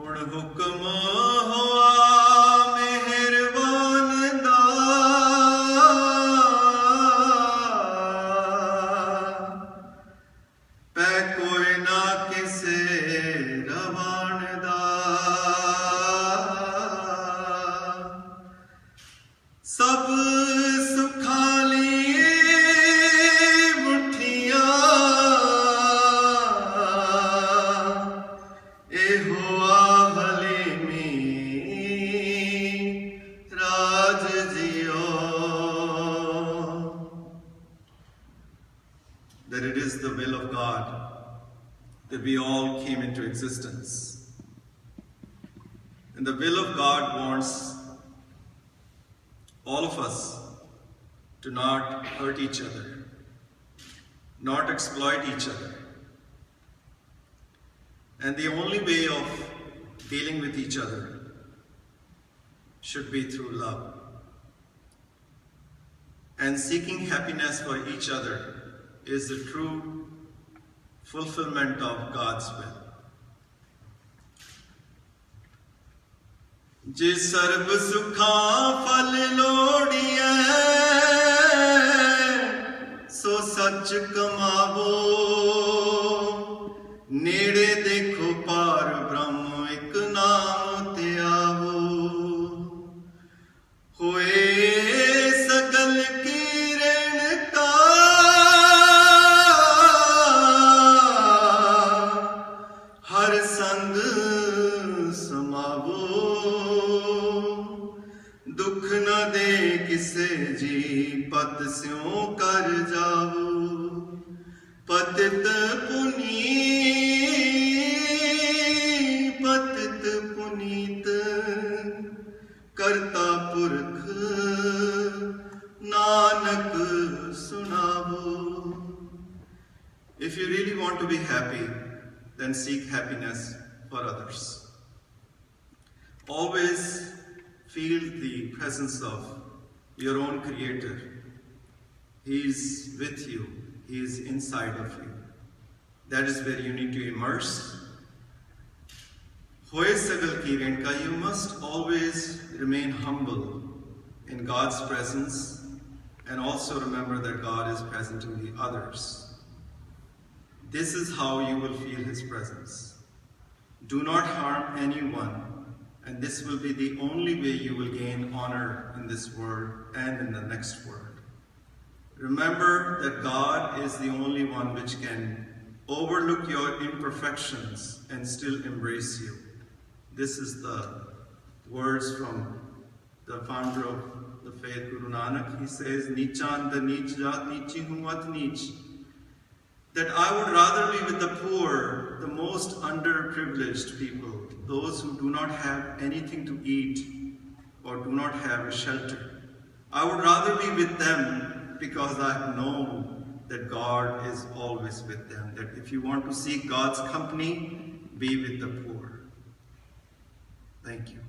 ਹੁਣ ਹੁਕਮ ਹੋਆ ਮਿਹਰਬਾਨ ਦਾ ਪੈ ਕੋਈ ਨਾ ਕਿਸੇ ਰਵਾਨ ਦਾ ਸਭ that it is the will of God that we all came into existence. And the will of God wants all of us to not hurt each other, not exploit each other. And the only way of dealing with each other should be through love. And seeking happiness for each other is the true fulfillment of God's will. ਜੇ ਸਰਬ ਸੁਖਾਂ ਫਲ ਲੋੜੀਐ ਸੋ ਸੱਚ ਕਮਾਵੋ ਨੇੜੇ दुख न दे किस जी, पत स्यों कर जाओ। पतित पतित पुनीत, करता पुरख नानक सुनाओ। If you really want to be happy then seek happiness for others always feel the presence of your own Creator. He is with you, He is inside of you. That is where you need to immerse. Hoye sagal ki renka, you must always remain humble in God's presence and also remember that God is present in the others. This is how you will feel His presence. Do not harm anyone, and this will be the only way you will gain honor in this world and in the next world. Remember that God is the only one which can overlook your imperfections and still embrace you. This is the words from the founder of the faith, Guru Nanak. He says, Nichan the Nich Jat Nichi Humat Nich that I would rather be with the poor, the most underprivileged people, those who do not have anything to eat or do not have a shelter. I would rather be with them because I know that God is always with them. That if you want to seek God's company, be with the poor. Thank you.